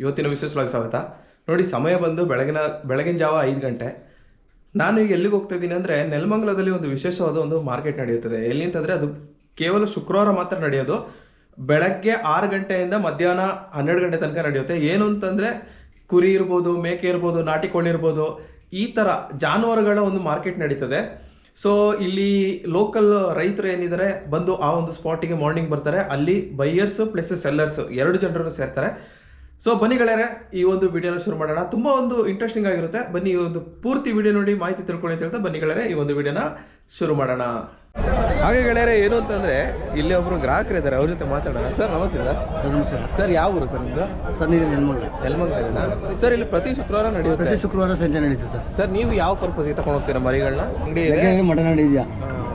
ಇವತ್ತಿನ ವಿಶೇಷವಾಗಿ ಸ್ವಾಗತ. ನೋಡಿ, ಸಮಯ ಬಂದು ಬೆಳಗಿನ ಬೆಳಗಿನ ಜಾವ ಐದು ಗಂಟೆ. ನಾನು ಈಗ ಎಲ್ಲಿಗೆ ಹೋಗ್ತಾ ಇದ್ದೀನಿ ಅಂದರೆ ನೆಲಮಂಗಲದಲ್ಲಿ ಒಂದು ವಿಶೇಷವಾದ ಒಂದು ಮಾರ್ಕೆಟ್ ನಡೆಯುತ್ತದೆ. ಎಲ್ಲಿ ಅಂತಂದರೆ ಅದು ಕೇವಲ ಶುಕ್ರವಾರ ಮಾತ್ರ ನಡೆಯೋದು. ಬೆಳಗ್ಗೆ ಆರು ಗಂಟೆಯಿಂದ ಮಧ್ಯಾಹ್ನ ಹನ್ನೆರಡು ಗಂಟೆ ತನಕ ನಡೆಯುತ್ತೆ. ಏನು ಅಂತಂದರೆ ಕುರಿ ಇರ್ಬೋದು, ಮೇಕೆ ಇರ್ಬೋದು ನಾಟಿ ಕೋಳಿ ಇರ್ಬೋದು, ಈ ಥರ ಜಾನುವಾರುಗಳ ಒಂದು ಮಾರ್ಕೆಟ್ ನಡೀತದೆ. ಸೊ ಇಲ್ಲಿ ಲೋಕಲ್ ರೈತರು ಏನಿದ್ದಾರೆ, ಬಂದು ಆ ಒಂದು ಸ್ಪಾಟಿಗೆ ಮಾರ್ನಿಂಗ್ ಬರ್ತಾರೆ. ಅಲ್ಲಿ ಬೈಯರ್ಸು ಪ್ಲಸ್ ಸೆಲ್ಲರ್ಸು ಎರಡು ಜನರನ್ನು ಸೇರ್ತಾರೆ. ಸೊ ಬನ್ನಿ ಗೆಳೆಯರೆ ಈ ಒಂದು ವಿಡಿಯೋನ ಶುರು ಮಾಡೋಣ. ತುಂಬಾ ಒಂದು ಇಂಟ್ರೆಸ್ಟಿಂಗ್ ಆಗಿರುತ್ತೆ. ಬನ್ನಿ ಈ ಒಂದು ಪೂರ್ತಿ ವಿಡಿಯೋ ನೋಡಿ ಮಾಹಿತಿ ತಿಳ್ಕೊಳ್ಳಿ ಅಂತ ಹೇಳ್ತಾ ಬನ್ನಿ ಗೆಳೆಯರೆ ಈ ಒಂದು ವಿಡಿಯೋನ ಶುರು ಮಾಡೋಣ. ಹಾಗೆ ಗೆಳೆಯರೆ ಏನು ಅಂತಂದ್ರೆ ಇಲ್ಲಿ ಒಬ್ರು ಗ್ರಾಹಕರು ಇದ್ದಾರೆ ಅವ್ರ ಜೊತೆ ಮಾತಾಡೋಣ. ಸರ್ ನಮಸ್ತೆ ಸರ್ ಸರ್ ನಮಸ್ಕಾರ ಸರ್ ಯಾವ ಊರು ಸರ್ ನಿಮ್ದು? ಸರ್ ನೀವು ಯಲಮಂಗಲಿನ ಸರ್ ಇಲ್ಲಿ ಪ್ರತಿ ಶುಕ್ರವಾರ ನಡೆಯುತ್ತೆ. ಪ್ರತಿ ಶುಕ್ರವಾರ ಸಂಜೆ ನಡೀತದೆ ಸರ್ ಸರ್ ನೀವು ಯಾವ ಪರ್ಪಸ್ಗೆ ತಗೊಂಡು ಹೋಗ್ತೀರಾ ಮರಿಗಳನ್ನ? ಅಂಗಡಿ ಮಟನ್ ಅಂಗಡಿ ಇದೆಯಾ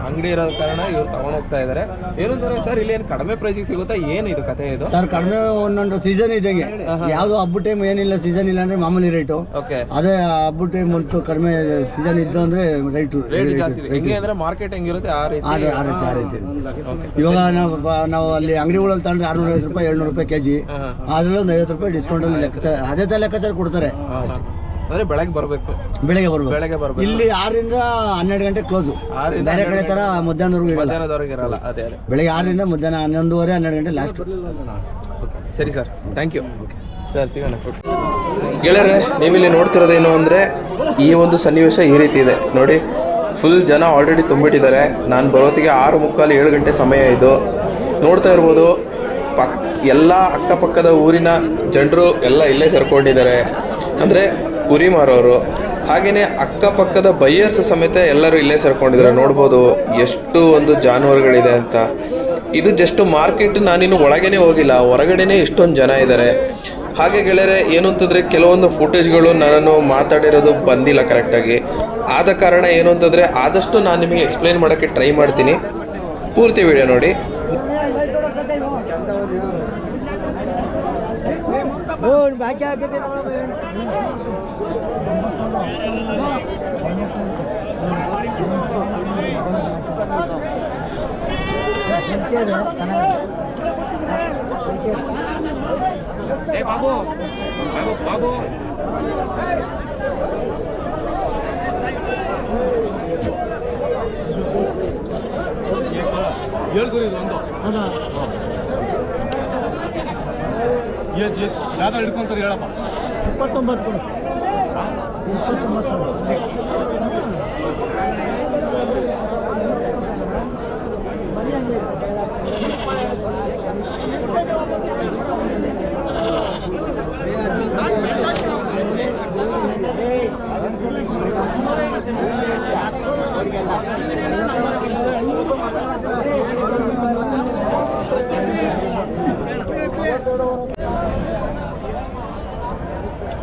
ಅಂಗಡಿ ಇರೋ ಕಾರಣ ಇವ್ರು ತಗೊಂಡು ಹೋಗ್ತಾ ಇದ್ದಾರೆ ಏನು ಅಂತಂದ್ರೆ ಸರ್ ಇಲ್ಲಿ ಏನು ಕಡಿಮೆ ಪ್ರೈಸಿಗೆ ಸಿಗುತ್ತಾ? ಏನು ಇದು ಕತೆ ಇದು? ಸರ್ ಕಡಿಮೆ ಒಂದೊಂದು ಸೀಸನ್ ಇದ್ದಂಗೆ. ಯಾವುದು ಹಬ್ಬ ಟೈಮ್ ಏನಿಲ್ಲ ಸೀಸನ್ ಇಲ್ಲ ಅಂದ್ರೆ ಮಾಮೂಲಿ ರೇಟು ಓಕೆ ಅದೇ ಹಬ್ಬ ಟೈಮ್ ಅಂತೂ ಕಡಿಮೆ ಸೀಸನ್ ಇದ್ದು ಅಂದ್ರೆ ರೈಟ್ ರೇಟ್ ಜಾಸ್ತಿ ಇದೆ. ಹೆಂಗೆ ಅಂದ್ರೆ ಮಾರ್ಕೆಟ್ ಹೆಂಗಿರುತ್ತೆ ಆ ರೀತಿ? ಆ ರೀ- ಆ ರೀತಿ. ಆ ರೀತಿ ಇವಾಗ ನಾವು ಬ- ನಾವು ಅಲ್ಲಿ ಅಂಗಡಿಗಳಲ್ಲಿ ತಂದ್ರೆ ಆರ್ನೂರ ಐವತ್ತು ರೂಪಾಯಿ ಏಳ್ನೂರು ರೂಪಾಯಿ ಕೆಜಿ. ಅದ್ರಲ್ಲಿ ಒಂದು ಐವತ್ತು ರೂಪಾಯಿ ಡಿಸ್ಕೌಂಟ್ ಅಲ್ಲಿ ಲೆಕ್ಕ ಅದೇ ತರ ಲೆಕ್ಕಾಚಾರ ಕೊಡ್ತಾರೆ. ಅಂದ್ರೆ ಬೆಳಗ್ಗೆ ಬರಬೇಕು. ಬೆಳಗ್ಗೆ ಬರ್ಬೇಕು. ಬೆಳಗ್ಗೆ ಬರ್ಬೇಕು. ಇಲ್ಲಿ ಆರರಿಂದ ಹನ್ನೆರಡು ಗಂಟೆ ಕ್ಲೋಸು ಆರರಿಂದ ಬೇರೆ ಕಡೆ ತರ ಮಧ್ಯಾಹ್ನವರೆಗೂ ಇರಲ್ಲ. ಮಧ್ಯಾಹ್ನದವರೆಗೆ ಇರಲ್ಲ. ಅದೇ ಅದೇ. ಬೆಳಗ್ಗೆ ಆರರಿಂದ ಮಧ್ಯಾಹ್ನ ಹನ್ನೊಂದುವರೆ ಹನ್ನೆರಡು ಗಂಟೆ ಲಾಸ್ಟ್ ಸರಿ ಸರ್. ಥ್ಯಾಂಕ್ ಯು ಸರ್ ಸಿಗೋಣ. ಗೆಳೆಯರೆ ನೀವಿಲ್ಲಿ ನೋಡ್ತಿರೋದೇನು ಅಂದರೆ ಈ ಒಂದು ಸನ್ನಿವೇಶ ಈ ರೀತಿ ಇದೆ. ನೋಡಿ ಫುಲ್ ಜನ ಆಲ್ರೆಡಿ ತುಂಬಿಟ್ಟಿದ್ದಾರೆ. ನಾನು ಬರೋತ್ತಿಗೆ ಆರು ಮುಕ್ಕಾಲು ಏಳು ಗಂಟೆ ಸಮಯ ಇದು. ನೋಡ್ತಾ ಇರ್ಬೋದು ಪಕ್ ಎಲ್ಲ ಅಕ್ಕಪಕ್ಕದ ಊರಿನ ಜನರು ಎಲ್ಲ ಇಲ್ಲೇ ಸೇರ್ಕೊಂಡಿದ್ದಾರೆ. ಅಂದರೆ ಕುರಿ ಮಾರೋರು ಹಾಗೆಯೇ ಅಕ್ಕಪಕ್ಕದ ಬೈಯರ್ಸ್ ಸಮೇತ ಎಲ್ಲರೂ ಇಲ್ಲೇ ಸೇರ್ಕೊಂಡಿದ್ದಾರೆ ನೋಡ್ಬೋದು ಎಷ್ಟು ಒಂದು ಜಾನುವಾರುಗಳಿದೆ ಅಂತ. ಇದು ಜಸ್ಟ್ ಮಾರ್ಕೆಟ್ ನಾನಿನ್ನು ಒಳಗೇನೆ ಹೋಗಿಲ್ಲ ಹೊರಗಡೆನೆ ಇಷ್ಟೊಂದು ಜನ ಇದ್ದಾರೆ ಹಾಗೆ ಗೆಳೆಯರೆ ಏನು ಅಂತಂದರೆ ಕೆಲವೊಂದು ಫುಟೇಜ್ಗಳು ನಾನು ಮಾತಾಡಿರೋದು ಬಂದಿಲ್ಲ ಕರೆಕ್ಟಾಗಿ ಆದ ಕಾರಣ ಏನು ಅಂತಂದರೆ ಆದಷ್ಟು ನಾನು ನಿಮಗೆ ಎಕ್ಸ್ಪ್ಲೈನ್ ಮಾಡೋಕ್ಕೆ ಟ್ರೈ ಮಾಡ್ತೀನಿ. ಪೂರ್ತಿ ವಿಡಿಯೋ ನೋಡಿ. 내 바보. 바보 바보. 열거리도 온다. 하나 어. 얘얘 나달 일꾼들이 열어봐. 똑바로 똑바로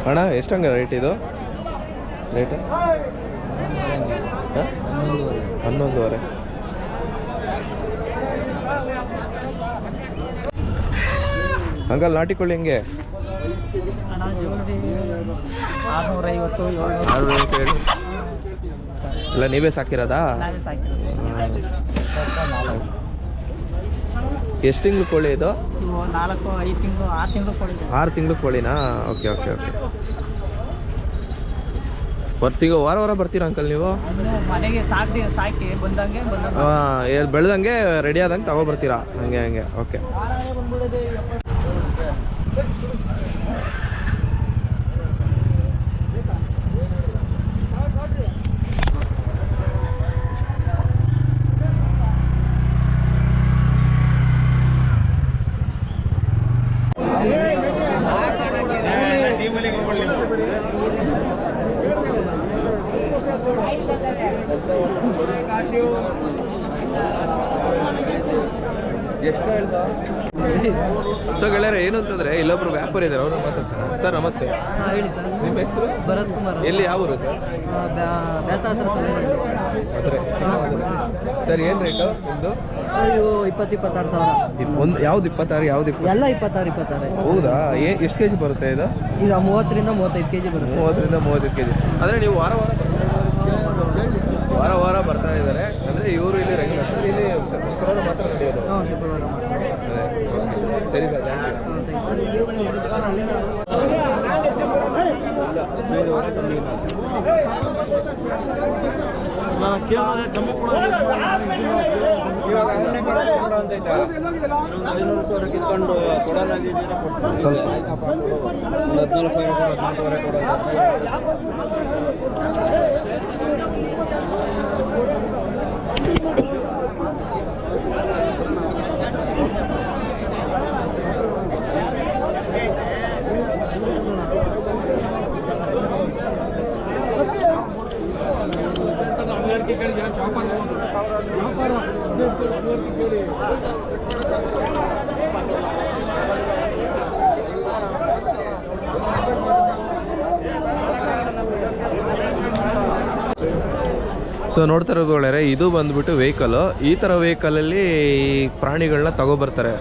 ಅಣ್ಣ ಎಷ್ಟಂಗ ರೇಟ್ ಇದು? ರೇಟ್ ಹನ್ನೊಂದುವರೆ. ಅಂಕಲ್ ನಾಟಿಕೊಳ್ಳಿ ಹೆಂಗೆ. ಇಲ್ಲ ನೀವೇ ಸಾಕಿರೋದಾ? ಎಷ್ಟು ತಿಂಗಳು ಕೋಳಿ ಇದು? ನಾಲ್ಕು ಐದು ತಿಂಗಳು ಆರು ತಿಂಗಳು ಕೊಡಿದೆ ಆರು ತಿಂಗಳು ಕೋಳಿನಾ? Okay okay okay. ಬರ್ತೀಗ ವಾರ ವಾರ ಬರ್ತೀರಾ ಅಂಕಲ್ ನೀವು? ಬೆಳ್ದಂಗೆ ಮನೆಗೆ ಸಾಕಿ ಸಾಕಿ ಬಂದಂಗೆ ಬಂದಂಗೆ. ಹಾಂ ಬೆಳೆದಂಗೆ ರೆಡಿ ಆದಂಗೆ ತಗೊಬರ್ತೀರಾ? ಹಂಗೆ ಹಂಗೆ ಓಕೆ ಸೊ ಗೆಳೆಯರೆ ಏನು ಅಂತಂದ್ರೆ ಇಲ್ಲೊಬ್ರು ವ್ಯಾಪಾರಿ ಇದ್ದಾರೆ ಅವ್ರನ್ನ ಮಾತಾಡ್ಸೋಣ. ಸರ್ ನಮಸ್ತೆ. ಹೇಳಿ ಸರ್. ನಿಮ್ಮ ಹೆಸರು? ಭರತ್ ಕುಮಾರ್. ಎಲ್ಲಿ ಯಾವ ಊರು ಸರ್? ಬೇತ ಹತ್ರ ಅದ್ರೆ ಸರ್ ಏನು ರೇಟು ಒಂದು ಸರ್ ಇವು ಇಪ್ಪತ್ತು ಇಪ್ಪತ್ತಾರು ಸಾವಿರ ಒಂದು ಯಾವ್ದು ಇಪ್ಪತ್ತಾರು ಯಾವ್ದು ಇಪ್ಪತ್ತು? ಎಲ್ಲ ಇಪ್ಪತ್ತಾರು ಇಪ್ಪತ್ತಾರು. ಹೌದಾ? ಏ ಎಷ್ಟು ಕೆ ಜಿ ಬರುತ್ತೆ ಇದು? ಈಗ ಮೂವತ್ತರಿಂದ ಮೂವತ್ತೈದು ಕೆ ಜಿ ಬರುತ್ತೆ. ಮೂವತ್ತರಿಂದ ಮೂವತ್ತೈದು ಕೆ ಜಿ ಅಂದರೆ ನೀವು ವಾರ ವಾರ ವಾರ ವಾರ ಬರ್ತಾ ಇದ್ದಾರೆ. ಅಂದರೆ ಇವರು ಇಲ್ಲಿ ಸರ್ ಇಲ್ಲಿ ಶುಕ್ರವಾರ ಮಾತ್ರ ಒಂದು ಹಾಂ ಸಾವಿರ. ಅದೇ, okay. ಸೊ ನೋಡ್ತಾ ಇರೋದು ಇದು ಬಂದ್ಬಿಟ್ಟು ವೆಹಿಕಲು ಈ ಥರ ವೆಹಿಕಲಲ್ಲಿ ಪ್ರಾಣಿಗಳನ್ನ ತಗೊಬರ್ತಾರೆ.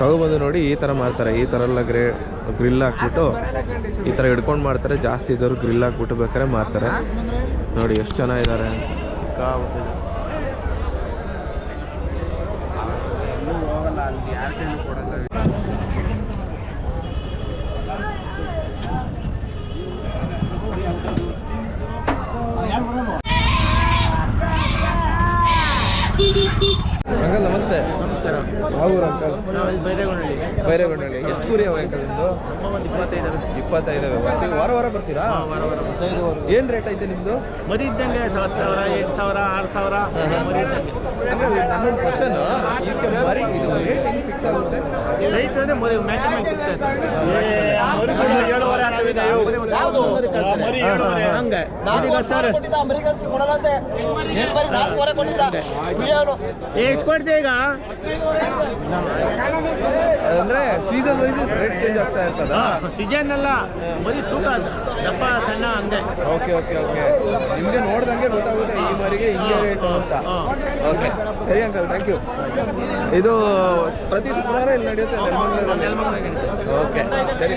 ತಗೊಬಂದು ನೋಡಿ ಈ ಥರ ಮಾಡ್ತಾರೆ ಈ ಥರ ಎಲ್ಲ ಗ್ರೇ ಗ್ರಿಲ್ ಹಾಕ್ಬಿಟ್ಟು ಈ ಥರ ಹಿಡ್ಕೊಂಡು ಮಾಡ್ತಾರೆ ಜಾಸ್ತಿ ಇದ್ದವರು ಗ್ರಿಲ್ ಹಾಕ್ಬಿಟ್ಟು ಬೇಕಾದ್ರೆ ಮಾಡ್ತಾರೆ ನೋಡಿ, ಎಷ್ಟು ಚೆನ್ನಾಗಿದ್ದಾರೆ ಅಂಕಲ್ ನಮಸ್ತೆ ನಮಸ್ಕಾರ ಯಾವ ಊರು ಅಂಕಲ್? ಬೈರೇಗೊಂಡಳ್ಳಿ ಎಷ್ಟು ಕೂರಿ ಅವ ಅಂಕಲ್ ನಿಮ್ಮದು ಇಪ್ಪತ್ತೈದು ವಾರ ವಾರ ಬರ್ತೀರಾ? ಏನು ರೇಟ್ ಐತೆ ನಿಮ್ಮದು ಮರಿ ಇದ್ದಂಗೆ ಹತ್ತು ಸಾವಿರ ಎಂಟು ಸಾವಿರ ಆರು ಸಾವಿರ ಅಂಕಲ್ ನನ್ನೊಂದು ಕ್ವಶನ್ ಇದಕ್ಕೆ ಮರಿ ಇದು ರೇಟ್ ಹೆಂಗೆ ಫಿಕ್ಸ್ ಆಗುತ್ತೆ? ರೇಟ್ ಅಂದ್ರೆ ಮರಿ ಮ್ಯಾಕ್ಸಿಮಮ್ ಫಿಕ್ಸ್ ಆಯ್ತು. ಏಳುವರೆ. ಆಗ್ತದೆ ಈಗ. ಯಾವ್ದು? ಮರಿ ಏಳುವರೆ. ಹಂಗೆ. ಹತ್ತು ಸಾವಿರ ಎಷ್ಟು ಕೊಡ್ತೀಯ ಈಗ? ಅಂದರೆ ಸೀಸನ್ ವೈಸ್ ರೇಟ್ ಚೇಂಜ್ ಆಗ್ತಾ ಇರ್ತದ? ಸೀಸನ್ ಅಲ್ಲ ಬರೀ ತೂಕ. ದಪ್ಪ ಸಣ್ಣ ಹಂಗೆ ಓಕೆ ಓಕೆ ಓಕೆ ನಿಮಗೆ ನೋಡ್ದಂಗೆ ಗೊತ್ತಾಗುತ್ತೆ ಈ ಮರಿಗೆ ಹಿಂಗೆ ರೇಟು ಅಂತ. ಓಕೆ ಸರಿ ಅಂಕಲ್ ಥ್ಯಾಂಕ್ ಯು ಇದು ಪ್ರತಿ ಶುಕ್ರವಾರ ಇಲ್ಲಿ ನಡೆಯುತ್ತೆ ಓಕೆ ಸರಿ.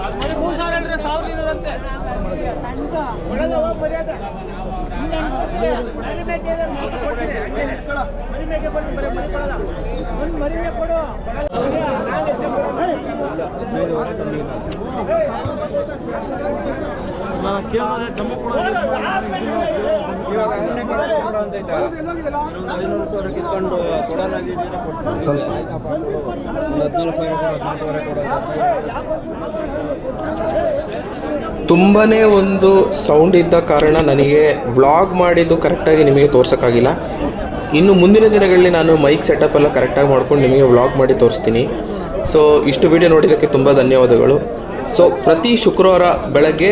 ಬರ್ತೀನಿ ಕಿತ್ಕೊಂಡು ಕೊಡೋಣ ಸ್ವಲ್ಪ ಒಂದು ಹದಿನಾಲ್ಕು ಸಾವಿರ ಕೊಡೋದು ಹದಿನಾಲ್ಕುವರೆ ಕೊಡೋದು ತುಂಬಾ ಒಂದು ಸೌಂಡ್ ಇದ್ದ ಕಾರಣ ನನಗೆ ವ್ಲಾಗ್ ಮಾಡಿದ್ದು ಕರೆಕ್ಟಾಗಿ ನಿಮಗೆ ತೋರ್ಸೋಕ್ಕಾಗಿಲ್ಲ. ಇನ್ನು ಮುಂದಿನ ದಿನಗಳಲ್ಲಿ ನಾನು ಮೈಕ್ ಸೆಟಪ್ ಎಲ್ಲ ಕರೆಕ್ಟಾಗಿ ಮಾಡ್ಕೊಂಡು ನಿಮಗೆ ವ್ಲಾಗ್ ಮಾಡಿ ತೋರಿಸ್ತೀನಿ. ಸೊ ಇಷ್ಟು ವಿಡಿಯೋ ನೋಡಿದ್ದಕ್ಕೆ ತುಂಬ ಧನ್ಯವಾದಗಳು. ಸೊ ಪ್ರತಿ ಶುಕ್ರವಾರ ಬೆಳಗ್ಗೆ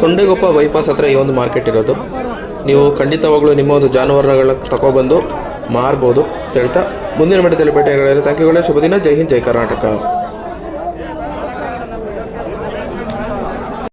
ಸೊಂಡೆಗೊಪ್ಪ ಬೈಪಾಸ್ ಹತ್ರ ಈ ಒಂದು ಮಾರ್ಕೆಟ್ ಇರೋದು. ನೀವು ಖಂಡಿತವಾಗ್ಲೂ ನಿಮ್ಮ ಒಂದು ಜಾನುವಾರುಗಳನ್ನ ತಗೊಬಂದು ಮಾರ್ಬೋದು ಹೇಳ್ತಾ ಮುಂದಿನ ಮಟ್ಟದಲ್ಲಿ ಭೇಟಿಯಾಗಲಿದೆ ಥ್ಯಾಂಕ್ ಯುಗಳೇ ಶುಭ ದಿನ ಜೈ ಹಿಂದ್, ಜೈ ಕರ್ನಾಟಕ.